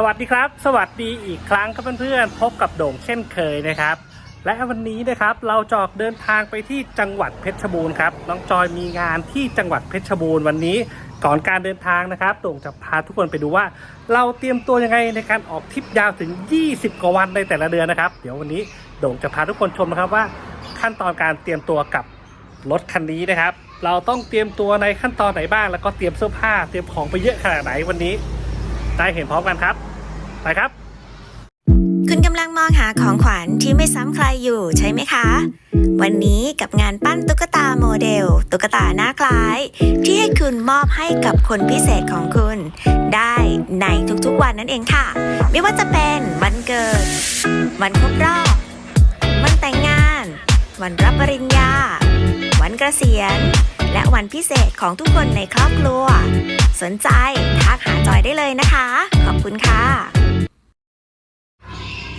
สวัสดีครับ สวัสดีอีกครั้งครับเพื่อนๆพบกับโด่งเช่นเคยนะครับ และวันนี้นะครับเราจออกเดินทางไปที่จังหวัดเพชรบูรณ์ครับน้องจอยมีงานที่จังหวัดเพชรบูรณ์วันนี้ก่อนการเดินทางนะครับโด่งจะพาทุกคนไปดูว่า เราเตรียมตัวยังไงในการออกทริปยาวถึง 20 กว่าวันในแต่ละเดือนนะครับ เดี๋ยววันนี้โด่งจะพาทุกคนชมนะครับว่า ขั้นตอนการเตรียมตัวกับรถคันนี้นะครับ เราต้องเตรียมตัวในขั้นตอนไหนบ้าง แล้วก็เตรียมเสื้อผ้าเตรียมของไปเยอะขนาดไหนวันนี้ ได้เห็นพร้อมกันครับ ไปครับ คุณกำลังมองหาของขวัญที่ไม่ซ้ำใครอยู่ใช่ไหมคะ วันนี้กับงานปั้นตุ๊กตาโมเดล ตุ๊กตาหน้าคล้าย ที่ให้คุณมอบให้กับคนพิเศษของคุณ ได้ในทุกๆวันนั่นเองค่ะ ไม่ว่าจะเป็นวันเกิด วันครบรอบ วันแต่งงาน วันรับปริญญา วันเกษียณและวันพิเศษของทุกคนในครอบครัว สนใจทักหาจอยได้เลยนะคะ ขอบคุณค่ะ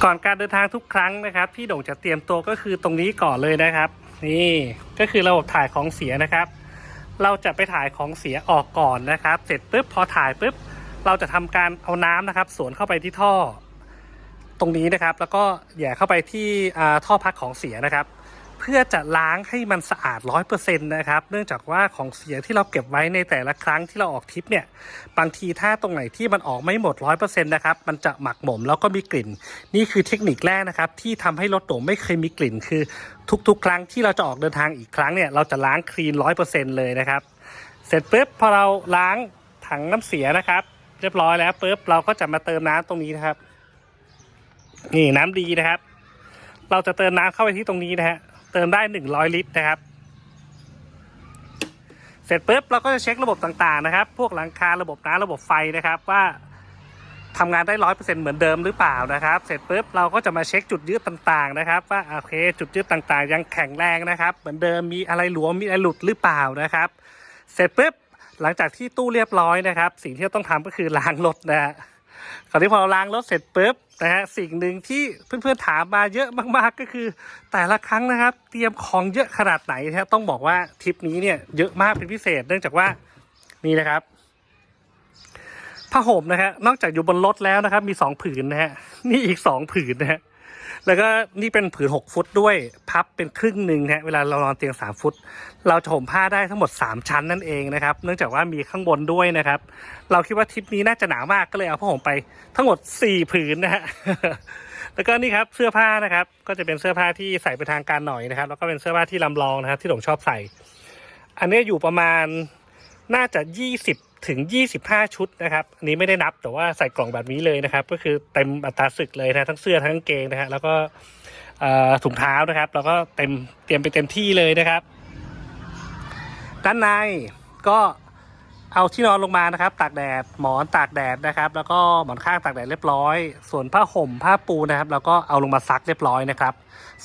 ก่อนการเดินทางทุกครั้งนะครับ พี่โด่งจะเตรียมตัวก็คือตรงนี้ก่อนเลยนะครับ นี่ก็คือระบบถ่ายของเสียนะครับ เราจะไปถ่ายของเสียออกก่อนนะครับ เสร็จปุ๊บพอถ่ายปุ๊บเราจะทำการเอาน้ำนะครับ สวนเข้าไปที่ท่อ ตรงนี้นะครับ แล้วก็แย่เข้าไปที่อ่าท่อพักของเสียนะครับ เพื่อจะล้างให้มันสะอาดร้อยเปอร์เซ็นต์นะครับ เนื่องจากว่าของเสียที่เราเก็บไว้ในแต่ละครั้งที่เราออกทริปเนี่ย บางทีถ้าตรงไหนที่มันออกไม่หมดร้อยเปอร์เซ็นต์นะครับ มันจะหมักหมมแล้วก็มีกลิ่น นี่คือเทคนิคแรกนะครับ ที่ทำให้รถโด่งไม่เคยมีกลิ่น คือทุกๆ ครั้งที่เราจะออกเดินทางอีกครั้งเนี่ย เราจะล้างคลีนร้อยเปอร์เซ็นต์เลยนะครับ เสร็จปุ๊บพอเราล้างถังน้ำเสียนะครับ เรียบร้อยแล้วปุ๊บเราก็จะมาเติมน้ำตรงนี้นะครับ นี่น้ำดีนะครับ เราจะเติมน้ำเข้าไปที่ตรงนี้นะฮะ เติมได้หนึ่งร้อยลิตรนะครับ เสร็จปุ๊บเราก็จะเช็คระบบต่างๆนะครับ พวกหลังคาระบบน้ำระบบไฟนะครับ ว่าทำงานได้ร้อยเปอร์เซ็นต์เหมือนเดิมหรือเปล่านะครับ เสร็จปุ๊บเราก็จะมาเช็คจุดยึดต่างๆนะครับ ว่าโอเค จุดยึดต่างๆ ยังแข็งแรงนะครับ เหมือนเดิมมีอะไรหลวมมีอะไรหลุดหรือเปล่านะครับ เสร็จปุ๊บหลังจากที่ตู้เรียบร้อยนะครับ สิ่งที่ต้องทำก็คือล้างรถนะฮะคราวนี้พอเราล้างรถเสร็จปุ๊บ นะฮะสิ่งหนึ่งที่เพื่อนๆถามมาเยอะมากๆก็คือ แต่ละครั้งนะครับ เตรียมของเยอะขนาดไหนนะฮะต้องบอกว่าทริปนี้เนี่ยเยอะมากเป็นพิเศษ เนื่องจากว่านี่นะครับผ้าห่มนะฮะนอกจากอยู่บนรถแล้วนะครับ มีสองผืนนะฮะนี่อีกสองผืนนะฮะ แล้วก็นี่เป็นผืนหกฟุตด้วยพับเป็นครึ่งหนึ่งนะฮะเวลาเรานอนเตียงสามฟุต เราจะห่มผ้าได้ทั้งหมด 3 ชั้นนั่นเองนะครับ เนื่องจากว่ามีข้างบนด้วยนะครับ เราคิดว่าทริปนี้น่าจะหนาวมากก็เลยเอาผ้าห่มไปทั้งหมด 4 ผืนนะฮะแล้วก็นี่ครับเสื้อผ้านะครับ ก็จะเป็นเสื้อผ้าที่ใส่ไปทางการหน่อยนะครับ แล้วก็เป็นเสื้อผ้าที่ลำลองนะครับ ที่ผมชอบใส่ อันนี้อยู่ประมาณน่าจะ 20 ถึง 25 ชุดนะครับอันนี้ไม่ได้นับแต่ว่าใส่กล่องแบบนี้เลยนะครับ ก็คือเต็มอัตราศึกเลยนะทั้งเสื้อทั้งกางเกงนะฮะแล้วก็ถุงเท้านะครับ แล้วก็เต็มเตรียมไปเต็มที่เลยนะครับ ด้านในก็ เอาที่นอนลงมานะครับ ตากแดดหมอนตากแดดนะครับ แล้วก็หมอนข้างตากแดดเรียบร้อย ส่วนผ้าห่มผ้าปูนะครับแล้วก็เอาลงมาซักเรียบร้อยนะครับ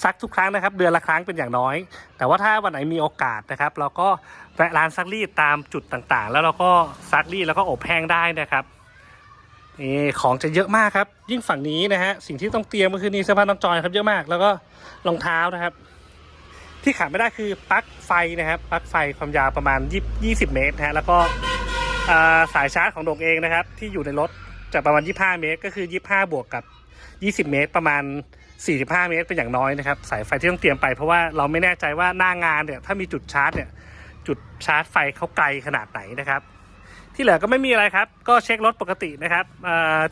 ซักทุกครั้งนะครับ เดือนละครั้งเป็นอย่างน้อย แต่ว่าถ้าวันไหนมีโอกาสนะครับ เราก็แวะร้านซักรีดตามจุดต่างๆ แล้วเราก็ซักรีดแล้วก็อบแห้งได้นะครับนี่ของจะเยอะมากครับ ยิ่งฝั่งนี้นะฮะสิ่งที่ต้องเตรียมก็คือนี่เสื้อผ้าน้องจอยครับเยอะมาก แล้วก็รองเท้านะครับ ที่ขาดไม่ได้คือปลั๊กไฟนะครับปลั๊กไฟความยาวประมาณ 20 เมตรนะฮะแล้วก็ สายชาร์จของโดงเองนะครับ ที่อยู่ในรถจะประมาณ 25 เมตร ก็คือ 25 บวกกับ 20 เมตร ประมาณ 45 เมตรเป็นอย่างน้อยนะครับ สายไฟที่ต้องเตรียมไปเพราะว่าเราไม่แน่ใจว่าหน้างานเนี่ยถ้ามีจุดชาร์จเนี่ยจุดชาร์จไฟเขาไกลขนาดไหนนะครับ ที่เหลือก็ไม่มีอะไรครับ ก็เช็ครถปกตินะครับ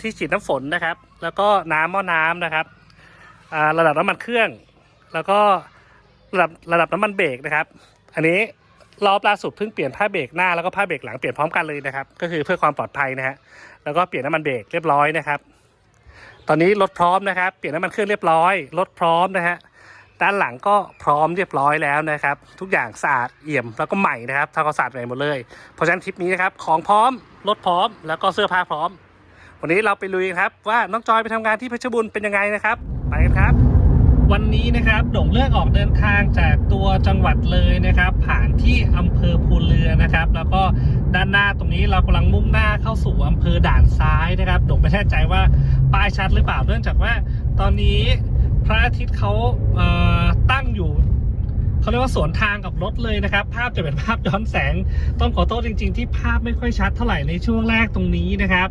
ที่ฉีดน้ำฝนนะครับ แล้วก็น้ำหม้อน้ำนะครับระดับน้ำมันเครื่อง แล้วก็ระดับระดับน้ำมันเบรกนะครับ อันนี้ รอบล่าสุดเพิ่งเปลี่ยนผ้าเบรกหน้าแล้วก็ผ้าเบรกหลังเปลี่ยนพร้อมกันเลยนะครับ ก็คือเพื่อความปลอดภัยนะฮะแล้วก็เปลี่ยนน้ำมันเบรกเรียบร้อยนะครับ ตอนนี้รถพร้อมนะครับ เปลี่ยนน้ำมันเครื่องเรียบร้อยรถพร้อมนะฮะด้านหลังก็พร้อมเรียบร้อยแล้วนะครับ ทุกอย่างสะอาดเอี่ยมแล้วก็ใหม่นะครับทำความสะอาดใหม่หมดเลยเพราะฉะนั้นทริปนี้นะครับของพร้อมรถพร้อม แล้วก็เสื้อผ้าพร้อม วันนี้เราไปลุยครับว่าน้องจอยไปทำงานที่เพชรบูรณ์เป็นยังไงนะครับ ไปกันครับ วันนี้นะครับโด่งเลือกออกเดินทางจากตัวจังหวัดเลยนะครับ ผ่านที่อำเภอภูเรือนะครับ แล้วก็ด้านหน้าตรงนี้เรากำลังมุ่งหน้าเข้าสู่อำเภอด่านซ้ายนะครับโด่งไม่แน่ใจว่าป้ายชัดหรือเปล่าเนื่องจากว่า ตอนนี้พระอาทิตย์เขาเตั้งอยู่เขาเรียกว่าสวนทางกับรถเลยนะครับ ภาพจะเป็นภาพย้อนแสง ต้องขอโทษจริง ๆ ที่ภาพไม่ค่อยชัดเท่าไหร่ในช่วงแรกตรงนี้นะครับ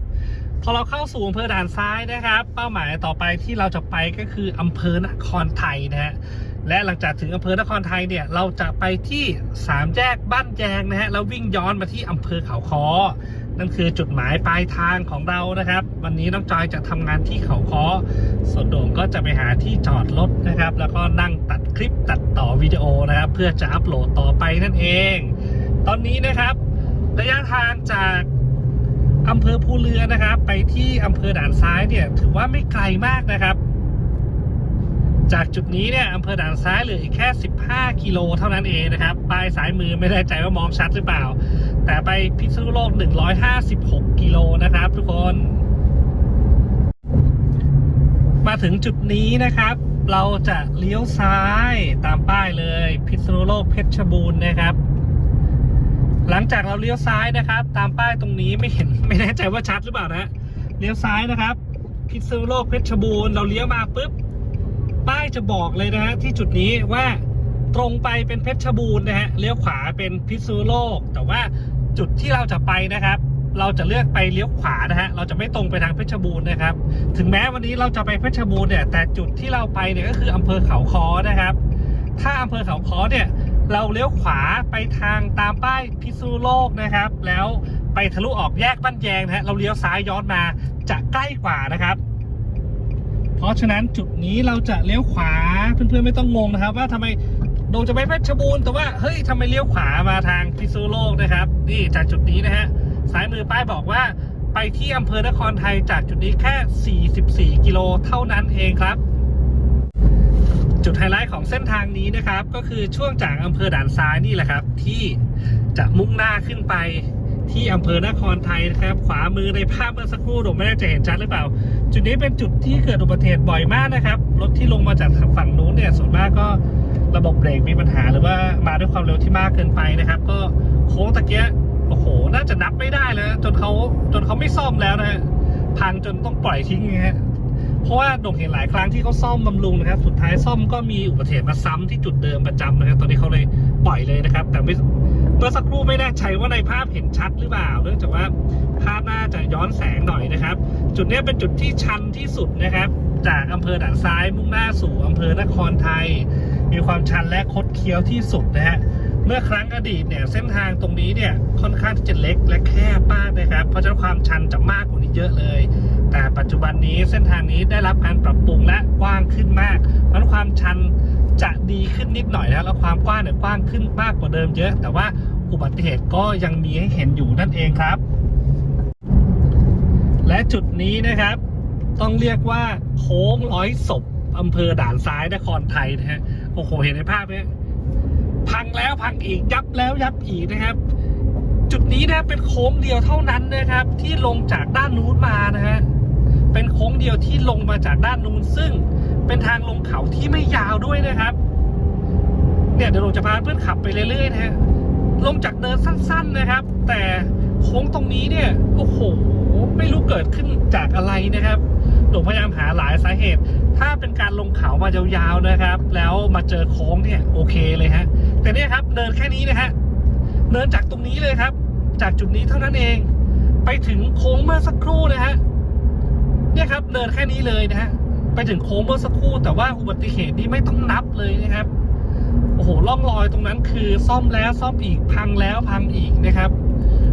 พอเราเข้าสู่อำเภอด่านซ้ายนะครับ เป้าหมายต่อไปที่เราจะไปก็คืออำเภอนครไทยนะฮะและหลังจากถึงอำเภอนครไทยเนี่ยเราจะไปที่สามแยกบ้านแยงนะฮะแล้ววิ่งย้อนมาที่อำเภอเขาคอนั่นคือจุดหมายปลายทางของเรานะครับ วันนี้น้องจอยจะทำงานที่เขาคอส่วนโด่งก็จะไปหาที่จอดรถนะครับ แล้วก็นั่งตัดคลิปตัดต่อวิดีโอนะครับ เพื่อจะอัปโหลดต่อไปนั่นเอง ตอนนี้นะครับ ระยะทางจาก อำเภอภูเรือนะครับ ไปที่อำเภอด่านซ้ายเนี่ย ถือว่าไม่ไกลมากนะครับ จากจุดนี้เนี่ยอำเภอด่านซ้ายเหลืออีกแค่ 15 กิโลเท่านั้นเองนะครับปลายสายมือไม่แน่ใจว่ามองชัดหรือเปล่า แต่ไปพิษณุโลก 156 กิโลนะครับ ทุกคน มาถึงจุดนี้นะครับ เราจะเลี้ยวซ้ายตามป้ายเลย พิษณุโลกเพชรบูรณ์นะครับ หลังจากเราเลี้ยวซ้ายนะครับ ตามป้ายตรงนี้ไม่เห็นไม่แน่ใจว่าชัดหรือเปล่านะเลี้ยวซ้ายนะครับ พิษณุโลกเพชรบูรณ์เราเลี้ยวมาปุ๊บป้ายจะบอกเลยนะฮะที่จุดนี้ว่าตรงไปเป็นเพชรบูรณ์นะฮะเลี้ยวขวาเป็นพิษณุโลก แต่ว่าจุดที่เราจะไปนะครับ เราจะเลือกไปเลี้ยวขวานะฮะเราจะไม่ตรงไปทางเพชรบูรณ์นะครับ ถึงแม้วันนี้เราจะไปเพชรบูรณ์เนี่ยแต่จุดที่เราไปเนี่ยก็คืออำเภอเขาคอนะครับ ถ้าอำเภอเขาคอเนี่ย เราเลี้ยวขวาไปทางตามป้ายพิษณุโลกนะครับ แล้วไปทะลุออกแยกบ้านแยงนะฮะเราเลี้ยวซ้ายย้อนมาจะใกล้กว่านะครับ เพราะฉะนั้นจุดนี้เราจะเลี้ยวขวาเพื่อนๆไม่ต้องงงนะครับ ว่าทำไมโดจะไปเพชรบูรณ์แต่ว่าเฮ้ยทำไมเลี้ยวขวามาทางพิษณุโลกนะครับ นี่จากจุดนี้นะฮะซ้ายมือป้ายบอกว่าไปที่อำเภอนครไทยจากจุดนี้แค่ 44 กิโลเท่านั้นเองครับ จุดไฮไลท์ของเส้นทางนี้นะครับ ก็คือช่วงจากอำเภอด่านซ้ายนี่แหละครับ ที่จะมุ่งหน้าขึ้นไปที่อำเภอนครไทยนะครับ ขวามือในภาพเมื่อสักครู่ผมไม่แน่ใจเห็นชัดหรือเปล่า จุดนี้เป็นจุดที่เกิดอุบัติเหตุบ่อยมากนะครับ รถที่ลงมาจากฝั่งนู้นเนี่ยส่วนมากก็ระบบเบรกมีปัญหาหรือว่ามาด้วยความเร็วที่มากเกินไปนะครับ ก็โค้งตะเกียโอ้โห น่าจะนับไม่ได้แล้ว จนเขาจนเขาไม่ซ่อมแล้วนะฮะพังจนต้องปล่อยทิ้งนะฮะ เพราะว่าโด่งเห็นหลายครั้งที่เขาซ่อมบำรุงนะครับ สุดท้ายซ่อมก็มีอุบัติเหตุมาซ้ำที่จุดเดิมประจำนะครับ ตอนนี้เขาเลยปล่อยเลยนะครับ แต่ไม่เมื่อสักครู่ไม่แน่ใจว่าในภาพเห็นชัดหรือเปล่า เนื่องจากว่าภาพน่าจะย้อนแสงหน่อยนะครับ จุดนี้เป็นจุดที่ชันที่สุดนะครับ จากอำเภอด่านซ้ายมุ่งหน้าสู่อำเภอนครไทย มีความชันและคดเคี้ยวที่สุดนะฮะ เมื่อครั้งอดีตเนี่ยเส้นทางตรงนี้เนี่ยค่อนข้างที่จะเล็กและแคบมากนะครับ เพราะฉะนั้นความชันจะมากกว่านี้เยอะเลย แต่ปัจจุบันนี้เส้นทางนี้ได้รับการปรับปรุงและกว้างขึ้นมาก เพราะฉะนั้นความชันจะดีขึ้นนิดหน่อยนะแล้วความกว้างเนี่ยกว้างขึ้นมากกว่าเดิมเยอะ แต่ว่าอุบัติเหตุก็ยังมีให้เห็นอยู่นั่นเองครับ และจุดนี้นะครับ ต้องเรียกว่าโค้งร้อยศพอำเภอด่านซ้ายนครไทยนะฮะโอ้โหเห็นในภาพไหม พังแล้วพังอีกยับแล้วยับอีกนะครับ จุดนี้นะเป็นโค้งเดียวเท่านั้นนะครับ ที่ลงจากด้านนู้นมานะฮะเป็นโค้งเดียวที่ลงมาจากด้านนู้นซึ่งเป็นทางลงเขาที่ไม่ยาวด้วยนะครับ เนี่ยเดี๋ยวเราจะพาเพื่อนขับไปเรื่อยๆนะฮะลงจากเนินสั้น ๆนะครับ แต่โค้งตรงนี้เนี่ยโอ้โหไม่รู้เกิดขึ้นจากอะไรนะครับหลวงพยายามหาหลายสาเหตุ ถ้าเป็นการลงเขามายาวๆนะครับ แล้วมาเจอโค้งเนี่ยโอเคเลยฮะ แต่เนี่ยครับเนินแค่นี้นะฮะเนินจากตรงนี้เลยครับ จากจุดนี้เท่านั้นเอง ไปถึงโค้งเมื่อสักครู่นะฮะเนี่ยครับเนินแค่นี้เลยนะฮะไปถึงโค้งเมื่อสักครู่ แต่ว่าอุบัติเหตุนี่ไม่ต้องนับเลยนะครับโอ้โหร่องรอยตรงนั้นคือซ่อมแล้วซ่อมอีกพังแล้วพังอีกนะครับ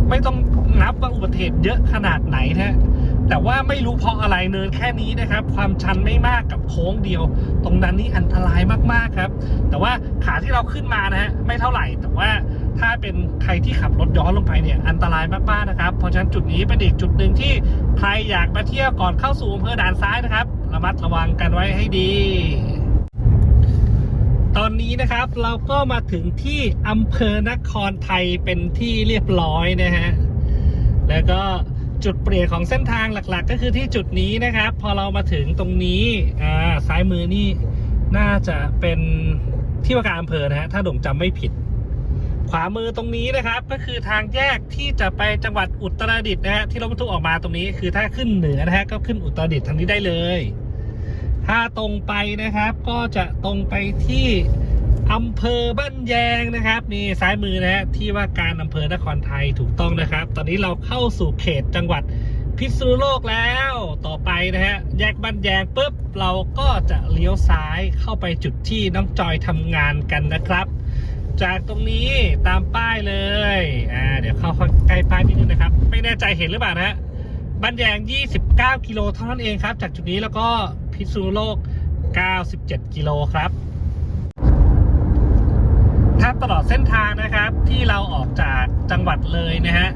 ไม่ต้องนับว่าอุบัติเหตุเยอะขนาดไหนนะฮะ แต่ว่าไม่รู้เพราะอะไรเนินแค่นี้นะครับ ความชันไม่มากกับโค้งเดียว ตรงนั้นนี่อันตรายมากๆครับ แต่ว่าขาที่เราขึ้นมานะฮะไม่เท่าไหร่ แต่ว่าถ้าเป็นใครที่ขับรถย้อนลงไปเนี่ยอันตรายมากๆนะครับ เพราะฉะนั้นจุดนี้เป็นอีกจุดหนึ่งที่ใครอยากมาเที่ยวก่อนเข้าสู่อำเภอด่านซ้ายนะครับระมัดระวังกันไว้ให้ดี ตอนนี้นะครับเราก็มาถึงที่อำเภอนครไทยเป็นที่เรียบร้อยนะฮะแล้วก็ จุดเปลี่ยนของเส้นทางหลักๆ ก็คือที่จุดนี้นะครับ พอเรามาถึงตรงนี้อ่าซ้ายมือนี่น่าจะเป็นที่ว่าการอำเภอนะฮะถ้าดงจำไม่ผิด ขวามือตรงนี้นะครับ ก็คือทางแยกที่จะไปจังหวัดอุตรดิตถ์นะฮะที่รถบรรทุกออกมาตรงนี้ คือถ้าขึ้นเหนือนะฮะก็ขึ้นอุตรดิตถ์ทางนี้ได้เลย ถ้าตรงไปนะครับ ก็จะตรงไปที่ อำเภอบ้านแยงนะครับนี่ซ้ายมือนะฮะที่ว่าการอำเภอนครไทยถูกต้องนะครับ ตอนนี้เราเข้าสู่เขตจังหวัดพิษณุโลกแล้วต่อไปนะฮะแยกบ้านแยงปุ๊บเราก็จะเลี้ยวซ้ายเข้าไปจุดที่น้องจอยทำงานกันนะครับ จากตรงนี้ตามป้ายเลยอ่าเดี๋ยวเข้าใกล้ป้ายนิดนึงนะครับ ไม่แน่ใจเห็นหรือเปล่านะฮะบ้านแยง 29 กิโลเท่านั้นเองครับ จากจุดนี้แล้วก็พิษณุโลก 97 กิโลครับ ถ้าตลอดเส้นทางนะครับที่เราออกจากจังหวัดเลยนะฮะ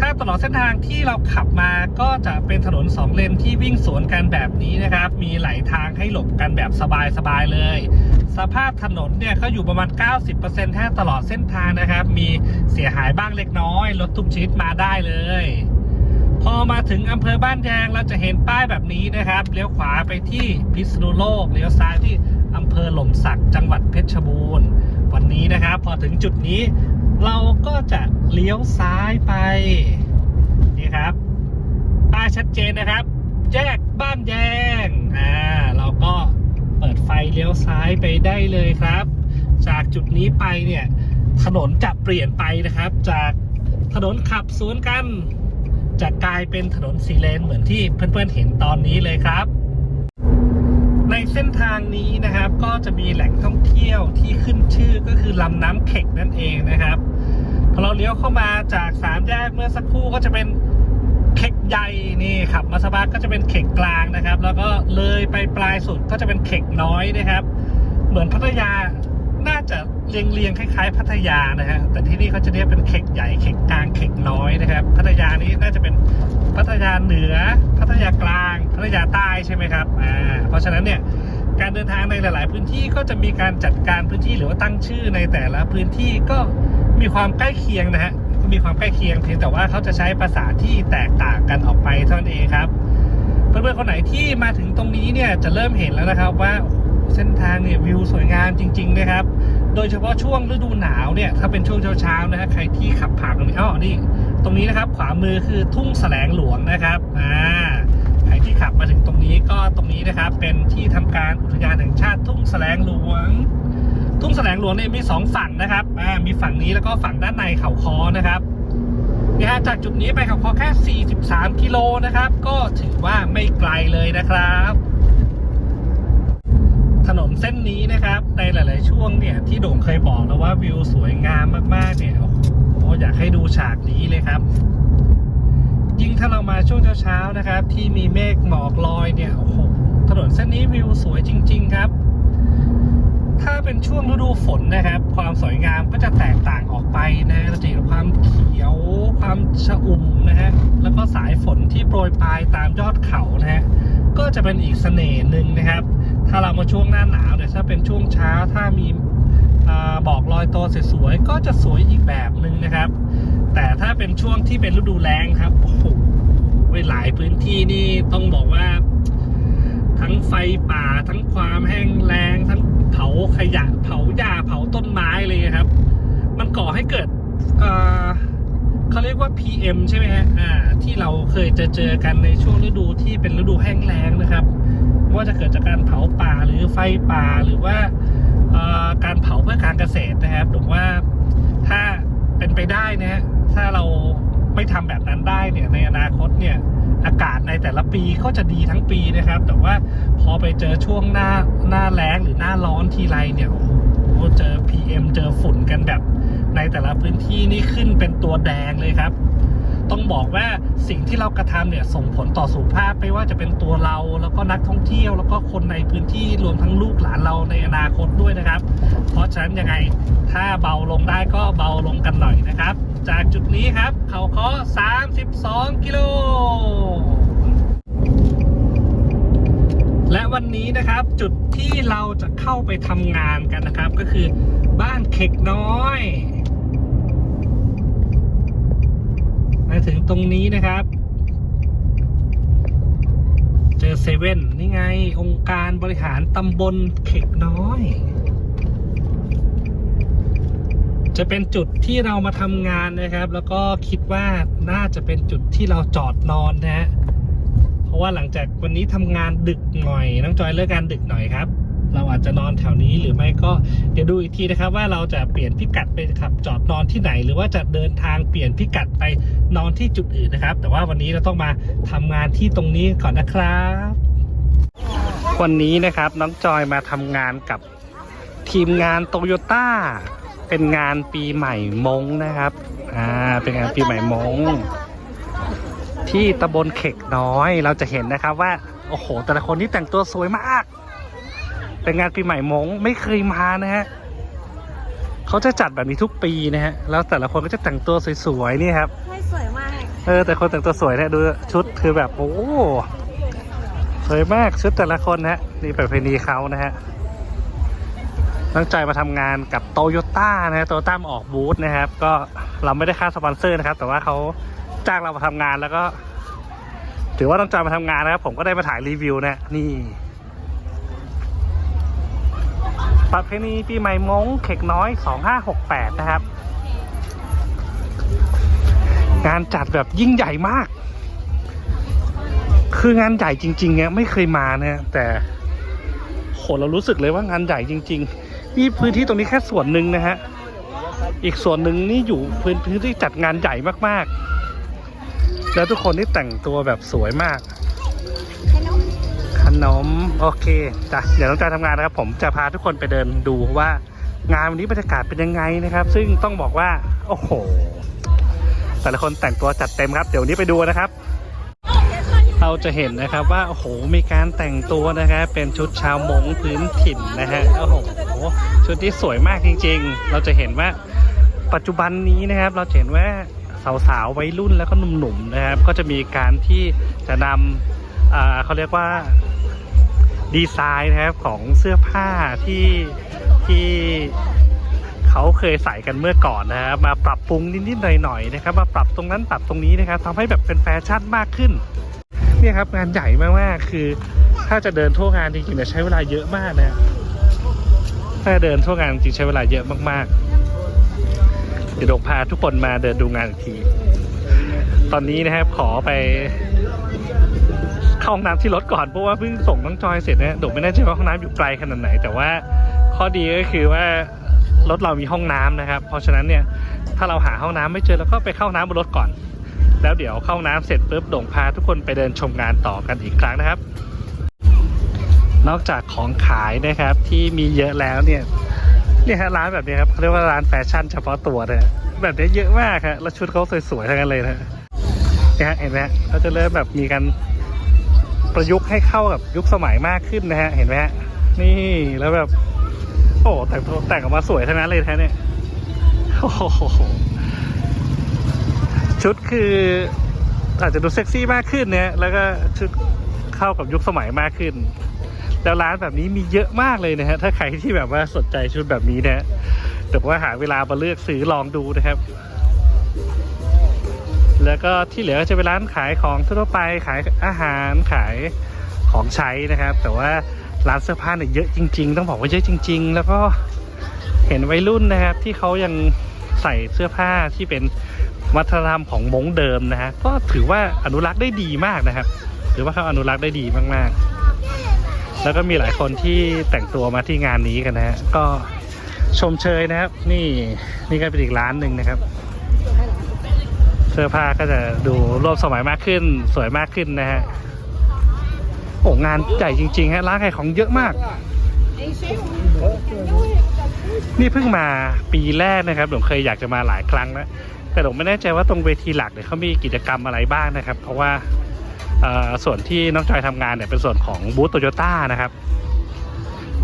ถ้าตลอดเส้นทางที่เราขับมาก็จะเป็นถนนสองเลนที่วิ่งสวนกันแบบนี้นะครับ มีไหลาทางให้หลบกันแบบสบายๆเลย สภาพถนนเนี่ยก็อยู่ประมาณ 90%แท้ตลอดเส้นทางนะครับ มีเสียหายบ้างเล็กน้อยรถทุกชนิดมาได้เลย พอมาถึงอำเภอบ้านแยงเราจะเห็นป้ายแบบนี้นะครับเลี้ยวขวาไปที่พิษณุโลกเลี้ยวซ้ายที่ อำเภอหล่มสักจังหวัดเพชรบูรณ์ วันนี้นะครับ พอถึงจุดนี้เราก็จะเลี้ยวซ้ายไป นี่ครับป้ายชัดเจนนะครับ แยกบ้านแยงอ่าเราก็เปิดไฟเลี้ยวซ้ายไปได้เลยครับ จากจุดนี้ไปเนี่ย ถนนจะเปลี่ยนไปนะครับ จากถนนขับสวนกันจะกลายเป็นถนนสีเลนเหมือนที่เพื่อนๆเห็นตอนนี้เลยครับ ในเส้นทางนี้นะครับก็จะมีแหล่งท่องเที่ยวที่ขึ้นชื่อก็คือลำน้ำเข็กนั่นเองนะครับพอเราเลี้ยวเข้ามาจากสามแยกเมื่อสักครู่ก็จะเป็นเข็กใหญ่นี่ขับมาสบายก็จะเป็นเข็กกลางนะครับ แล้วก็เลยไปปลายสุดก็จะเป็นเข็กน้อยนะครับ เหมือนพัทยา น่าจะเรียงเรียงคล้าย ๆ พัทยานะฮะแต่ที่นี่เขาจะเรียกเป็นเข็กใหญ่เข็กกลางเข็กน้อยนะครับ พัทยานี้น่าจะเป็นพัทยาเหนือ พัทยากลาง พัทยาใต้ใช่ไหมครับอ่าเพราะฉะนั้นเนี่ยการเดินทางในหลาย ๆ พื้นที่ก็จะมีการจัดการพื้นที่หรือว่าตั้งชื่อในแต่ละพื้นที่ก็มีความใกล้เคียงนะฮะมีความใกล้เคียงเพียงแต่ว่าเขาจะใช้ภาษาที่แตกต่างกันออกไปเท่านั้นเองครับเพื่อนๆคนไหนที่มาถึงตรงนี้เนี่ยจะเริ่มเห็นแล้วนะครับว่าโอ้โห เส้นทางเนี่ยวิวสวยงามจริง ๆ นะครับ โดยเฉพาะช่วงฤดูหนาวเนี่ยถ้าเป็นช่วงเช้าๆนะฮะใครที่ขับผ่านตรงนี้อ๋อนี่ตรงนี้นะครับขวามือคือทุ่งแสลงหลวงนะครับอ่าใครที่ขับมาถึงตรงนี้ก็ตรงนี้นะครับเป็นที่ทำการอุทยานแห่งชาติทุ่งแสลงหลวง ทุ่งแสลงหลวงเนี่ยมีสองฝั่งนะครับอ่ามีฝั่งนี้แล้วก็ฝั่งด้านในเขาคอนะครับเนี่ยฮะจากจุดนี้ไปเขาคอแค่ 43 กิโลนะครับ ก็ถือว่าไม่ไกลเลยนะครับ ถนนเส้นนี้นะครับ ในหลาย ๆ ช่วงเนี่ยที่โด่งเคยบอกแล้วว่าวิวสวยงามมาก ๆ เนี่ยโอ้โหอยากให้ดูฉากนี้เลยครับ ยิ่งถ้าเรามาช่วงเช้า ๆ นะครับ ที่มีเมฆหมอกลอยเนี่ยโอ้โหถนนเส้นนี้วิวสวยจริง ๆ ครับ ถ้าเป็นช่วงฤดูฝนนะครับ ความสวยงามก็จะแตกต่างออกไปนะเราจะเห็นความเขียวความชอุ่มนะฮะแล้วก็สายฝนที่โปรยปลายตามยอดเขานะฮะก็จะเป็นอีกเสน่ห์หนึ่งนะครับ ถ้าเรามาช่วงหน้าหนาวเนี่ยถ้าเป็นช่วงเช้าถ้ามีอบอกรอยตัวสวยๆก็จะสวยอีกแบบหนึ่งนะครับ แต่ถ้าเป็นช่วงที่เป็นฤดูแล้งครับโอ้โหหลายพื้นที่นี่ต้องบอกว่า ทั้งไฟป่าทั้งความแห้งแล้งทั้งเผาขยะเผาหญ้าเผาต้นไม้เลยครับ มันก่อให้เกิด เขาเรียกว่า PM ใช่ไหมฮะอ่า ที่เราเคยจอเจอกันในช่วงฤดูที่เป็นฤดูแห้งแล้งนะครับ ว่าจะเกิดจากการเผาป่าหรือไฟป่าหรือว่าอ่อการเผาเพื่อการเกษตรนะครับผมว่าถ้าเป็นไปได้นะฮะถ้าเราไม่ทำแบบนั้นได้เนี่ยในอนาคตเนี่ยอากาศในแต่ละปีก็จะดีทั้งปีนะครับ แต่ว่าพอไปเจอช่วงหน้าหน้าแล้งหรือหน้าร้อนทีไรเนี่ยโอ้โหเจอ PM เจอฝุ่นกันแบบ ในแต่ละพื้นที่นี่ขึ้นเป็นตัวแดงเลยครับ ต้องบอกว่าสิ่งที่เรากระทำเนี่ยส่งผลต่อสุขภาพไม่ว่าจะเป็นตัวเราแล้วก็นักท่องเที่ยว แล้วก็คนในพื้นที่รวมทั้งลูกหลานเราในอนาคตด้วยนะครับ เพราะฉะนั้นยังไงถ้าเบาลงได้ก็เบาลงกันหน่อยนะครับ จากจุดนี้ครับ เขาเคาะ32 กิโลและวันนี้นะครับจุดที่เราจะเข้าไปทำงานกันนะครับ ก็คือบ้านเข็กน้อย มาถึงตรงนี้นะครับ เจอเซเว่นนี่ไง องค์การบริหารตำบลเข็กน้อย จะเป็นจุดที่เรามาทำงานนะครับ แล้วก็คิดว่าน่าจะเป็นจุดที่เราจอดนอนนะฮะเพราะว่าหลังจากวันนี้ทำงานดึกหน่อยน้องจอยเลิกงานดึกหน่อยครับ เราอาจจะนอนแถวนี้หรือไม่ก็เดี๋ยวดูอีกทีนะครับ ว่าเราจะเปลี่ยนพิกัดไปขับ จอดนอนที่ไหน หรือว่าจะเดินทางเปลี่ยนพิกัดไปนอนที่จุดอื่นนะครับ แต่ว่าวันนี้เราต้องมาทำงานที่ตรงนี้ก่อนนะครับ วันนี้นะครับน้องจอยมาทำงานกับทีมงานโตโยต้าเป็นงานปีใหม่มงนะครับอ่าเป็นงานปีใหม่มง ที่ตำบลเข็กน้อยเราจะเห็นนะครับว่า โอ้โห แต่ละคนที่แต่งตัวสวยมาก เป็นงานปีใหม่มงไม่เคยมานะฮะเขาจะจัดแบบนี้ทุกปีนะฮะแล้วแต่ละคนก็จะแต่งตัวสวยๆนี่ครับใช่สวยมากเออแต่คนแต่งตัวสวยเนี่ยดูชุดคือแบบโอ้สวยมากชุดแต่ละคนนะฮะนี่ประเพณีเขานะฮะตั้งใจมาทำงานกับโตโยต้านะฮะโตโยต้ามาออกบูธนะครับ ก็เราไม่ได้ค่าสปอนเซอร์นะครับ แต่ว่าเขาจ้างเรามาทำงานแล้วก็ ถือว่าต้องจอยมาทำงานนะครับ ผมก็ได้มาถ่ายรีวิวนะนี่ ประเพณีปีใหม่มงเข็กน้อย 2568 นะครับ งานจัดแบบยิ่งใหญ่มาก คืองานใหญ่จริงๆเนี่ยไม่เคยมาเนะแต่โหเรารู้สึกเลยว่างานใหญ่จริง ๆ นี่พื้นที่ตรงนี้แค่ส่วนหนึ่งนะฮะ อีกส่วนหนึ่งนี่อยู่พื้นพื้นที่จัดงานใหญ่มากๆ แล้วทุกคนนี่แต่งตัวแบบสวยมาก นม โอเคจ้ะเดี๋ยวต้องกาทำงานนะครับ ผมจะพาทุกคนไปเดินดูว่างานวันนี้บรรยากาศเป็นยังไงนะครับ ซึ่งต้องบอกว่า โอ้โห แต่ละคนแต่งตัวจัดเต็มครับ เดี๋ยวนี้ไปดูนะครับ เราจะเห็นนะครับว่าโอ้โหมีการแต่งตัวนะครับเป็นชุดชาวมงพื้นถิ่นนะฮะโอ้โหชุดที่สวยมากจริง ๆ เราจะเห็นว่าปัจจุบันนี้นะครับ เราเห็นว่าสาวๆวัยรุ่นแล้วก็หนุ่มๆนะครับ ก็จะมีการที่จะนำอ่าเขาเรียกว่า ดีไซน์นะครับของเสื้อผ้าที่ที่เขาเคยใส่กันเมื่อก่อนนะครับมาปรับปรุงนิดๆหน่อยๆนะครับ มาปรับตรงนั้นปรับตรงนี้นะครับทำให้แบบเป็นแฟชั่นมากขึ้นเนี่ยครับงานใหญ่มากๆคือ ถ้าจะเดินทั่วงานจริงๆเนี่ยใช้เวลาเยอะมากนะถ้าเดินทั่วงานจริงใช้เวลาเยอะมากๆเดี๋ยวดกพาทุกคนมาเดินดูงานอีกที ตอนนี้นะครับขอไป เข้าห้องน้ำที่รถก่อนเพราะว่าเพิ่งส่งน้องจอยเสร็จนะดกไม่แน่ใจว่าห้องน้ำอยู่ไกลขนาดไหน แต่ว่าข้อดีก็คือว่ารถเรามีห้องน้ำนะครับ เพราะฉะนั้นเนี่ยถ้าเราหาห้องน้ำไม่เจอเราก็ไปเข้าห้องน้ำบนรถก่อน แล้วเดี๋ยวเข้าห้องน้ำเสร็จปุ๊บด่งพาทุกคนไปเดินชมงานต่อกันอีกครั้งนะครับ นอกจากของขายนะครับที่มีเยอะแล้วเนี่ยเนี่ยฮะร้านแบบนี้ครับเขาเรียกว่าร้านแฟชั่นเฉพาะตัวนะฮะแบบนี้เยอะมากครับแล้วชุดเขาสวยๆทั้งนั้นเลยนะฮะเนี่ยเห็นไหมเขาจะเริ่มแบบมีการ ประยุกต์ให้เข้ากับยุคสมัยมากขึ้นนะฮะ เห็นไหมฮะ นี่แล้วแบบ โอ้แต่งตัวแต่งออกมาสวยทั้งนั้นเลยแท้เนี่ยโอ้โหชุดคืออาจจะดูเซ็กซี่มากขึ้นเนี่ย แล้วก็ชุดเข้ากับยุคสมัยมากขึ้น แล้วร้านแบบนี้มีเยอะมากเลยนะฮะ ถ้าใครที่แบบว่าสนใจชุดแบบนี้นะฮะเดี๋ยวว่าหาเวลามาเลือกซื้อลองดูนะครับ แล้วก็ที่เหลือจะเป็นร้านขายของทั่วไปขายอาหารขายของใช้นะครับ แต่ว่าร้านเสื้อผ้าเนี่ยเยอะจริง ๆ ต้องบอกว่าเยอะจริง ๆ แล้วก็เห็นวัยรุ่นนะครับ ที่เขายังใส่เสื้อผ้าที่เป็นวัฒนธรรมของมงเดิมนะฮะก็ถือว่าอนุรักษ์ได้ดีมากนะครับถือว่าเขาอนุรักษ์ได้ดีมากๆ แล้วก็มีหลายคนที่แต่งตัวมาที่งานนี้กันนะฮะก็ชมเชยนะครับ นี่นี่ก็เป็นอีกร้านหนึ่งนะครับ สื้อผ้าก็จะดูร่วมสมัยมากขึ้น สวยมากขึ้นนะฮะโอ้งานใหญ่จริงๆฮะร้านขายของเยอะมาก นี่เพิ่งมาปีแรกนะครับผมเคยอยากจะมาหลายครั้งแล้วแต่ผมไม่แน่ใจว่าตรงเวทีหลักเนี่ยเขามีกิจกรรมอะไรบ้างนะครับ เพราะว่าส่วนที่น้องจอยทำงานเนี่ยเป็นส่วนของบูธโตโยต้านะครับ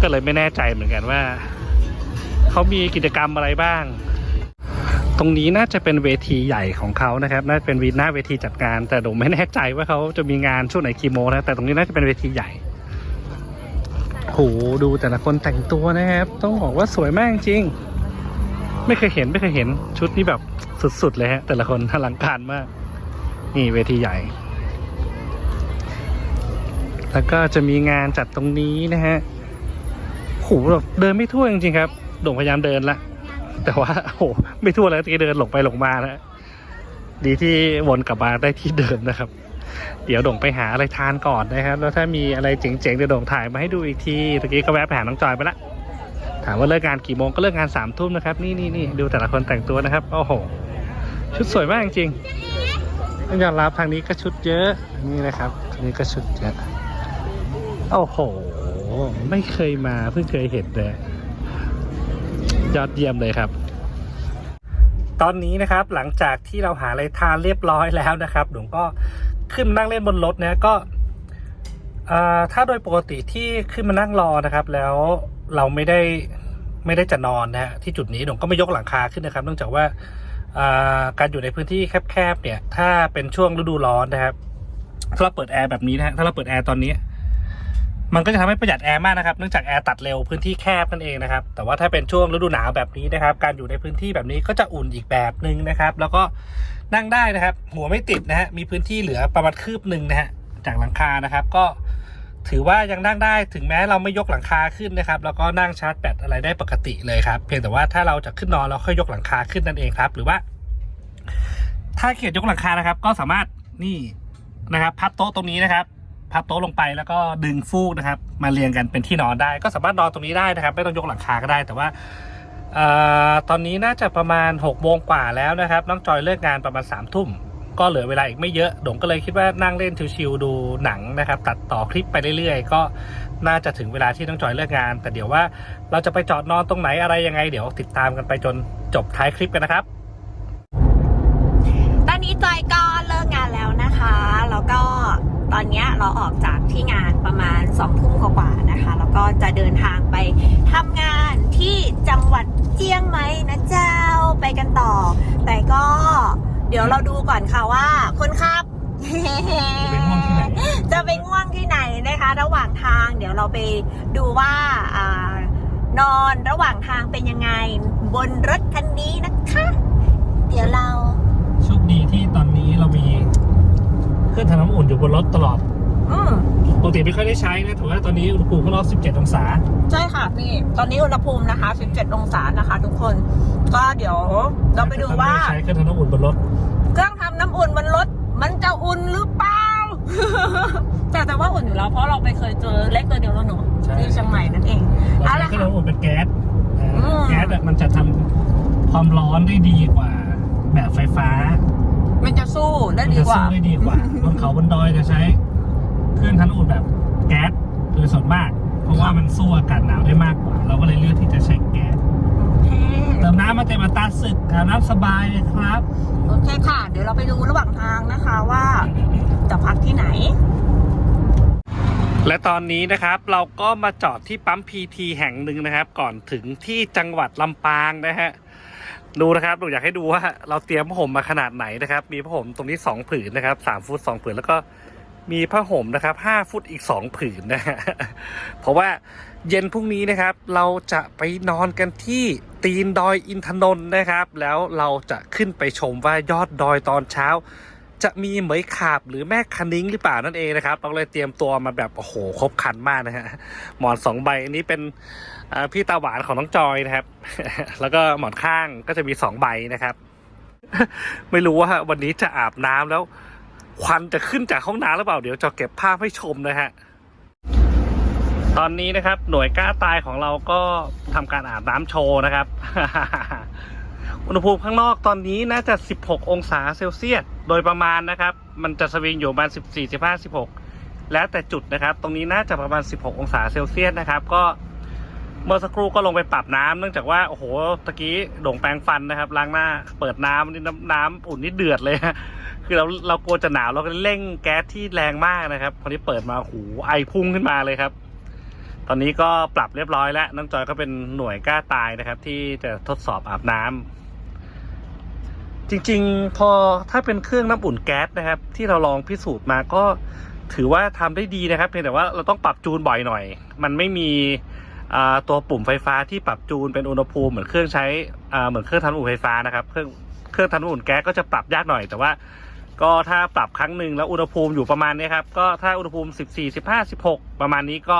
ก็เลยไม่แน่ใจเหมือนกันว่าเขามีกิจกรรมอะไรบ้าง ตรงนี้น่าจะเป็นเวทีใหญ่ของเขานะครับ น่าจะเป็นวีหน้าเวทีจัดงาน แต่ผมไม่แน่ใจว่าเขาจะมีงานช่วงไหนกี่โมงนะ แต่ตรงนี้น่าจะเป็นเวทีใหญ่โหดูแต่ละคนแต่งตัวนะครับ ต้องบอกว่าสวยมากจริง ไม่เคยเห็นไม่เคยเห็นชุดนี้แบบสุดๆเลยฮะ แต่ละคนอลังการมาก นี่เวทีใหญ่ แล้วก็จะมีงานจัดตรงนี้นะฮะโหแบบเดินไม่ทั่วจริงๆครับโด่งพยายามเดินละ แต่ว่าโอ้โหไม่ทั่วเลยตะกี้เดินหลงไปหลงมาแล้วดีที่วนกลับมาได้ที่เดิมนะครับ เดี๋ยวดงไปหาอะไรทานก่อนนะครับ แล้วถ้ามีอะไรเจ๋งๆเดี๋ยวดงถ่ายมาให้ดูอีกทีตะกี้ก็แวะไปหาน้องจอยไปละถามว่าเลิกงานกี่โมงก็เลิกงานสามทุ่มนะครับนี่นี่นี่ดูแต่ละคนแต่งตัวนะครับโอ้โห ชุดสวยมากจริงๆต้องยอมรับทางนี้ก็ชุดเยอะนี่นะครับทางนี้ก็ชุดเยอะโอ้โห ไม่เคยมาเพิ่งเคยเห็นเลย ยอดเยี่ยมเลยครับ ตอนนี้นะครับหลังจากที่เราหาอะไรทานเรียบร้อยแล้วนะครับหลวงก็ขึ้นมานั่งเล่นบนรถนะก็ถ้าโดยปกติที่ขึ้นมานั่งรอนะครับ แล้วเราไม่ได้ไม่ได้จะนอนนะฮะที่จุดนี้หลวงก็ไม่ยกหลังคาขึ้นนะครับ เนื่องจากว่าการอยู่ในพื้นที่แคบๆเนี่ย ถ้าเป็นช่วงฤดูร้อนนะครับ ถ้าเราเปิดแอร์แบบนี้นะฮะถ้าเราเปิดแอร์ตอนนี้ มันก็จะทำให้ประหยัดแอร์มากนะครับ เนื่องจากแอร์ตัดเร็วพื้นที่แคบนั่นเองนะครับ แต่ว่าถ้าเป็นช่วงฤดูหนาวแบบนี้นะครับ การอยู่ในพื้นที่แบบนี้ก็จะอุ่นอีกแบบหนึ่งนะครับ แล้วก็นั่งได้นะครับ หัวไม่ติดนะฮะ มีพื้นที่เหลือประมาณคืบหนึ่งนะฮะ จากหลังคานะครับ ก็ถือว่ายังนั่งได้ถึงแม้เราไม่ยกหลังคาขึ้นนะครับ แล้วก็นั่งชาร์จแบตอะไรได้ปกติเลยครับ เพียงแต่ว่าถ้าเราจะขึ้นนอนเราค่อยยกหลังคาขึ้นนั่นเองครับ หรือว่า ถ้าเกียดยกหลังคานะครับ ก็สามารถนี่นะครับ พับโต๊ะตรงนี้นะครับ พับโต๊ะลงไปแล้วก็ดึงฟูกนะครับ มาเรียงกันเป็นที่นอนได้ ก็สามารถนอนตรงนี้ได้นะครับ ไม่ต้องยกหลังคาก็ได้แต่ว่าออตอนนี้น่าจะประมาณ6กโมงกว่าแล้วนะครับ น้องจอยเลิกงานประมาณ3ามทุ่มก็เหลือเวลาอีกไม่เยอะดงก็เลยคิดว่านั่งเล่นชิวๆดูหนังนะครับ ตัดต่อคลิปไปเรื่อยๆ ก็น่าจะถึงเวลาที่น้องจอยเลิกงาน แต่เดี๋ยวว่าเราจะไปจอดนอนตรงไหนอะไรยังไง เดี๋ยวติดตามกันไปจนจบท้ายคลิปกันนะครับ ตอนนี้จอยก็เลิกงานแล้วนะคะ แล้วก็ ตอนนี้เราออกจากที่งานประมาณสองทุ่มกว่าๆนะคะ แล้วก็จะเดินทางไปทำงานที่จังหวัดเจียงใหม่นะเจ้าไปกันต่อ แต่ก็เดี๋ยวเราดูก่อนค่ะว่าคนขับ จะไปง่วงที่ไหนนะคะ ระหว่างทางเดี๋ยวเราไปดูว่าอานอนระหว่างทางเป็นยังไง บนรถคันนี้นะคะ เดี๋ยวเราโชคดีที่ตอนนี้เรามี เครื่องทำน้ำอุ่นอยู่บนรถตลอดอืมปกติไม่ค่อยได้ใช้นะถือว่าตอนนี้อุณหภูมิข้างนอก17 องศา ใช่ค่ะนี่ ตอนนี้อุณหภูมินะคะ 17 องศานะคะ ทุกคน ก็เดี๋ยวเราไปดูว่าใช้เครื่องทำน้ำอุ่นบนรถ เครื่องทำน้ำอุ่นบนรถมันจะอุ่นหรือเปล่า แต่แต่ว่าอุ่นอยู่แล้วเพราะเราไปเคยเจอเล็กตัวเดียวแล้วหนูใช่ ที่เชียงใหม่นั่นเองเราเอาใช้ละเครื่องค่ะทำน้ำอุ่นเป็นแก๊สอ่าอืม แก๊สอะมันจะทำความร้อนได้ดีกว่าแบบไฟฟ้า มันจะสู้ได้มันดีจะกว่าสู้ได้ดีกว่าบนเขาบนดอยจะใช้เครื่องทำน้ำอุ่นแบบแก๊สโดยส่วนมาก เพราะว่ามันสู้อากาศหนาวได้มากกว่า เราก็เลยเลือกที่จะใช้แก๊สโอเคเติมน้ำมาเต็มอัตราสึกอาบน้ำสบายเลยครับ โอเคค่ะ เดี๋ยวเราไปดูระหว่างทางนะคะว่าจะพักที่ไหน และตอนนี้นะครับเราก็มาจอดที่ปั๊มพีทีแห่งหนึ่งนะครับ ก่อนถึงที่จังหวัดลำปางนะฮะ ดูนะครับเราอยากให้ดูว่าเราเตรียมผ้าห่มมาขนาดไหนนะครับ มีผ้าห่มตรงนี้สองผืนนะครับสามฟุตสองผืนแล้วก็มีผ้าห่มนะครับห้าฟุตอีกสองผืนนะฮะเพราะว่าเย็นพรุ่งนี้นะครับ เราจะไปนอนกันที่ตีนดอยอินทนนท์นะครับ แล้วเราจะขึ้นไปชมว่ายอดดอยตอนเช้า จะมีเหมยขาบหรือแม่คันิ้งหรือเปล่านั่นเองนะครับเราเลยเตรียมตัวมาแบบโอ้โหครบคันมากนะฮะหมอนสองใบอันนี้เป็นพี่ตาหวานของน้องจอยนะครับ แล้วก็หมอนข้างก็จะมีสองใบนะครับ ไม่รู้ว่าวันนี้จะอาบน้ำแล้ว ควันจะขึ้นจากห้องน้ำหรือเปล่าเดี๋ยวจะเก็บภาพให้ชมนะฮะตอนนี้นะครับ หน่วยกล้าตายของเราก็ทำการอาบน้ำโชว์นะครับ อุณหภูมิข้างนอกตอนนี้น่าจะ 16 องศาเซลเซียส โดยประมาณนะครับ มันจะสวิงอยู่ประมาณ 14 15 16 แล้วแต่จุดนะครับ ตรงนี้น่าจะประมาณ 16 องศาเซลเซียสนะครับ ก็เมื่อสักครู่ก็ลงไปปรับน้ำเนื่องจากว่า โอ้โห ตะกี้โด่งแปรงฟันนะครับ ล้างหน้า เปิดน้ำนี่น้ำน้ำอุ่นนี่เดือดเลยฮะ คือเราเรากลัวจะหนาวเราก็เร่งแก๊สที่แรงมากนะครับ พอที่เปิดมาโอ้โหูไอพุ่งขึ้นมาเลยครับ ตอนนี้ก็ปรับเรียบร้อยแล้วน้องจอยก็เป็นหน่วยกล้าตายนะครับ ที่จะทดสอบอาบน้ำจริงๆ พอถ้าเป็นเครื่องน้ำอุ่นแก๊สนะครับ ที่เราลองพิสูจน์มาก็ถือว่าทำได้ดีนะครับเพียงแต่ว่าเราต้องปรับจูนบ่อยหน่อย มันไม่มีตัวปุ่มไฟฟ้าที่ปรับจูนเป็นอุณหภูมิเหมือนเครื่องใช้เหมือนเครื่องทำน้ำอุ่นไฟฟ้านะครับเครื่องเครื่องทำน้ำอุ่นแก๊สก็จะปรับยากหน่อย แต่ว่าก็ถ้าปรับครั้งหนึ่งแล้วอุณหภูมิอยู่ประมาณนี้ครับก็ถ้าอุณหภูมิ 14 15 16 ประมาณนี้ก็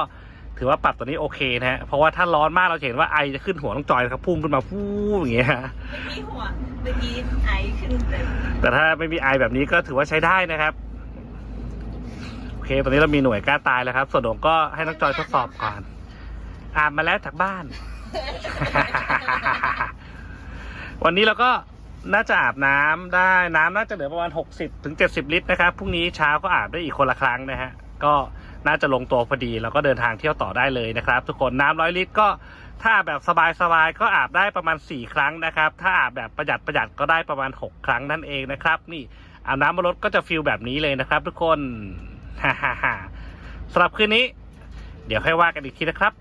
ถือว่าปรับตัวนี้โอเคนะฮะ เพราะว่าถ้าร้อนมากเราจะเห็นว่าไอจะขึ้นหัวน้องจอยนะครับพุ่งขึ้นมาฟูอย่างเงี้ยไม่หัวเมื่อกี้ไอขึ้นเลยแต่ถ้าไม่มีไอแบบนี้ก็ถือว่าใช้ได้นะครับ โอเค ตอนนี้เรามีหน่วยกล้าตายแล้วครับ ส่วนโดงก็ให้น้องจอยทดสอบก่อนอาบมาแล้วจากบ้าน วันนี้เราก็น่าจะอาบน้ำได้น้ำน่าจะเหลือประมาณ 60ถึง70 ลิตรนะครับพรุ่งนี้เช้าก็อาบได้อีกคนละครั้งนะฮะ ก็ น่าจะลงตัวพอดีแล้วก็เดินทางเที่ยวต่อได้เลยนะครับ ทุกคนน้ำร้อยลิตรก็ถ้าแบบสบายๆก็อาบได้ประมาณ 4 ครั้งนะครับ ถ้าอาบแบบประหยัดประหยัดก็ได้ประมาณ 6 ครั้งนั่นเองนะครับ นี่อาบน้ำบนรถก็จะฟิลแบบนี้เลยนะครับ ทุกคนฮ่าฮ่าฮ่าสำหรับคืนนี้ เดี๋ยวให้ว่ากันอีกทีนะครับ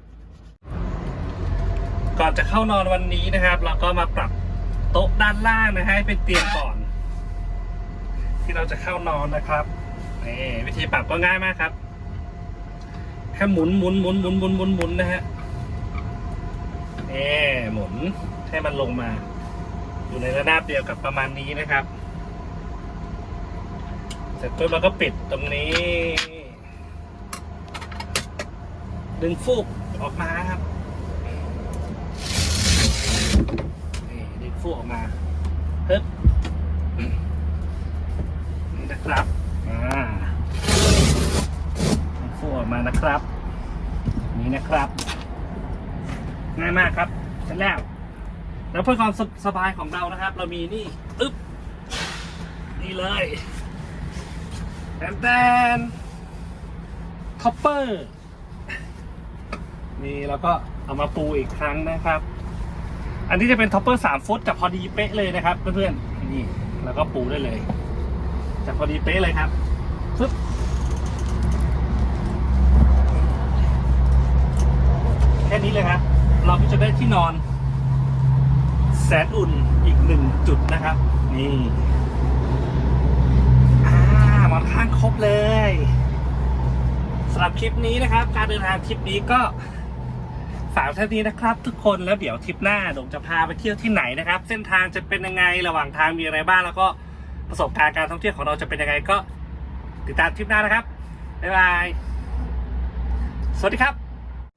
ก่อนจะเข้านอนวันนี้นะครับ เราก็มาปรับโต๊ะด้านล่างนะฮะให้เป็นเตียงก่อน ที่เราจะเข้านอนนะครับนี่วิธีปรับก็ง่ายมากครับ แค่หมุนหมุนหมุนหมุนหมุนหมุนหมุนนะฮะนี่หมุนให้มันลงมา อยู่ในระนาบเดียวกับประมาณนี้นะครับ เสร็จปุ๊บเราก็ปิดตรงนี้ ดึงฟูกออกมาครับนี่ดึงฟูกออกมาปึ๊บนี่ นะครับ นี่นะครับง่ายมากครับเสร็จแล้วแล้วเพื่อความสบายของเรานะครับ เรามีนี่อึ๊บนี่เลยแตนแตนคอปเปอร์นี่แล้วก็เอามาปูอีกครั้งนะครับ อันนี้จะเป็นท็อปเปอร์สามฟุตจะพอดีเป๊ะเลยนะครับเพื่อนๆนี่แล้วก็ปูได้เลยจะพอดีเป๊ะเลยครับ ค่นี้เลยครับ เราก็จะได้ที่นอน แสนอุ่นอีกหนึ่งจุดนะครับ นี่อาหมอนข้างครบเลยสำหรับคลิปนี้นะครับ การเดินทางทริปนี้ก็ฝากเท่านี้นะครับ ทุกคนแล้วเดี๋ยวทริปหน้าโดมจะพาไปเที่ยวที่ไหนนะครับ เส้นทางจะเป็นยังไงระหว่างทางมีอะไรบ้างแล้วก็ประสบการณ์การท่องเที่ยวของเราจะเป็นยังไงก็ติดตามทริปหน้านะครับบ๊ายบายสวัสดีครับ